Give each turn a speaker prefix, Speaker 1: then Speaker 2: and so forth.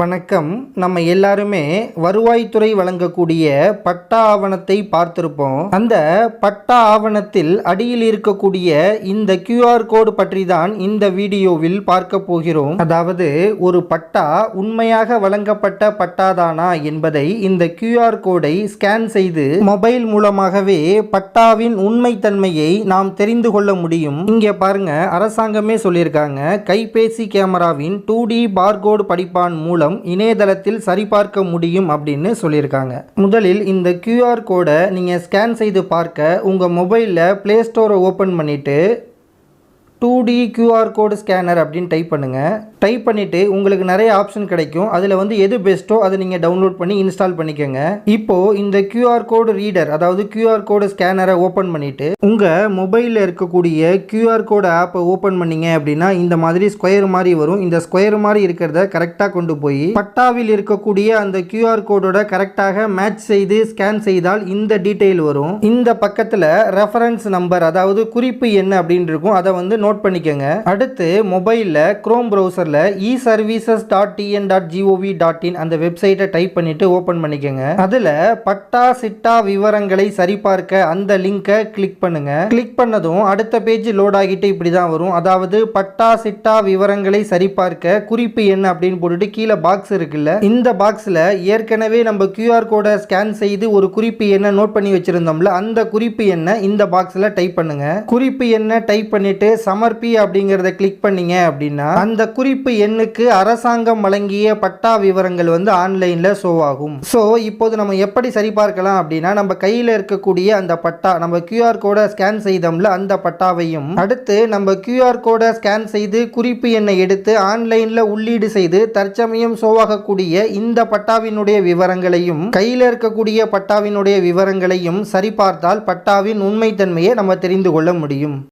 Speaker 1: வணக்கம். நம்ம எல்லாருமே வருவாய்த்துறை வழங்கக்கூடிய பட்டா ஆவணத்தை பார்த்திருப்போம். அந்த பட்டா ஆவணத்தில் அடியில் இருக்கக்கூடிய இந்த கியூஆர் கோடு பற்றி தான் இந்த வீடியோவில் பார்க்க போகிறோம். அதாவது ஒரு பட்டா உண்மையாக வழங்கப்பட்ட பட்டாதானா என்பதை இந்த கியூஆர் கோடை ஸ்கேன் செய்து மொபைல் மூலமாகவே பட்டாவின் உண்மைத்தன்மையை நாம் தெரிந்து கொள்ள முடியும். இங்கே பாருங்க அரசாங்கமே சொல்லியிருக்காங்க கைபேசி கேமராவின் டூ டி பார்கோடு படிப்பான் மூலம் இணையதளத்தில் சரிபார்க்க முடியும் அப்படின்னு சொல்லியிருக்காங்க. முதலில் இந்த கியூஆர் கோடை நீங்கள் ஸ்கேன் செய்து பார்க்க உங்கள் மொபைலில் ப்ளே ஸ்டோரை ஓப்பன் பண்ணிவிட்டு two D QR code scanner அப்படின்னு டைப் பண்ணுங்கள் டைப் பண்ணிவிட்டு உங்களுக்கு நிறைய ஆப்ஷன் கிடைக்கும். அதில் வந்து எது பெஸ்ட்டோ அதை நீங்கள் டவுன்லோட் பண்ணி இன்ஸ்டால் பண்ணிக்கோங்க. இப்போது இந்த கியூஆர் கோடு ரீடர் அதாவது கியூஆர் கோடு ஸ்கேனரை ஓப்பன் பண்ணிவிட்டு உங்கள் மொபைலில் இருக்கக்கூடிய கியூஆர் கோடு ஆப்பை ஓப்பன் பண்ணிங்க அப்படின்னா இந்த மாதிரி ஸ்கொயர் மாதிரி வரும். இந்த ஸ்கொயர் மாதிரி இருக்கிறத கரெக்டாக கொண்டு போய் பட்டாவில் இருக்கக்கூடிய அந்த கியூஆர் கோடோட கரெக்டாக மேட்ச் செய்து ஸ்கேன் செய்தால் இந்த டீட்டெயில் வரும். இந்த பக்கத்தில் ரெஃபரன்ஸ் நம்பர் அதாவது குறிப்பு என்ன அப்படின்னு இருக்கும் அதை வந்து நோட் பண்ணிக்கோங்க. அடுத்து மொபைலில் க்ரோம் ப்ரௌசரில் e services dot TN dot GOV dot in அந்த வெப்சைட்டை டைப் பண்ணிவிட்டு ஓப்பன் பண்ணிக்கோங்க. அதில் பட்டா சிட்டா விவரங்களை சரிபார்க்க அந்த லிங்கை கிளிக் பண்ணுங்க. கிளிக் பண்ணதும் அடுத்த பேஜ் லோட் ஆகிட்டு இப்படி தான் வரும். அதாவது பட்டா சிட்டா விவரங்களை சரிபார்க்க குறிப்பு என்ன அப்படின்னு போட்டுட்டு கீழே பாக்ஸ் இருக்குல்ல இந்த பாக்ஸில் ஏற்கனவே நம்ம கியூஆர் கோடை ஸ்கேன் செய்து ஒரு குறிப்பு என்ன நோட் பண்ணி வச்சிருந்தோம்ல அந்த குறிப்பு என்ன இந்த பாக்ஸில் டைப் பண்ணுங்க. குறிப்பு என்ன டைப் பண்ணிட்டு சமர்ப்பி அப்படிங்கிறத கிளிக் பண்ணீங்க அப்படின்னா அந்த குறிப்பு எண்ணுக்கு அரசாங்கம் வழங்கிய பட்டா விவரங்கள் வந்து ஆன்லைனில் ஷோ ஆகும். ஸோ இப்போது நம்ம எப்படி சரிபார்க்கலாம் அப்படின்னா நம்ம கையில் இருக்கக்கூடிய அந்த பட்டா நம்ம கியூஆர் கோடை ஸ்கேன் செய்தோம்ல அந்த பட்டாவையும் அடுத்து நம்ம கியூஆர் கோடை ஸ்கேன் செய்து குறிப்பு எண்ணை எடுத்து ஆன்லைனில் உள்ளீடு செய்து தற்சமயம் ஷோவாகக்கூடிய இந்த பட்டாவினுடைய விவரங்களையும் கையில் இருக்கக்கூடிய பட்டாவினுடைய விவரங்களையும் சரிபார்த்தால் பட்டாவின் உண்மைத்தன்மையை நம்ம தெரிந்து கொள்ள முடியும்.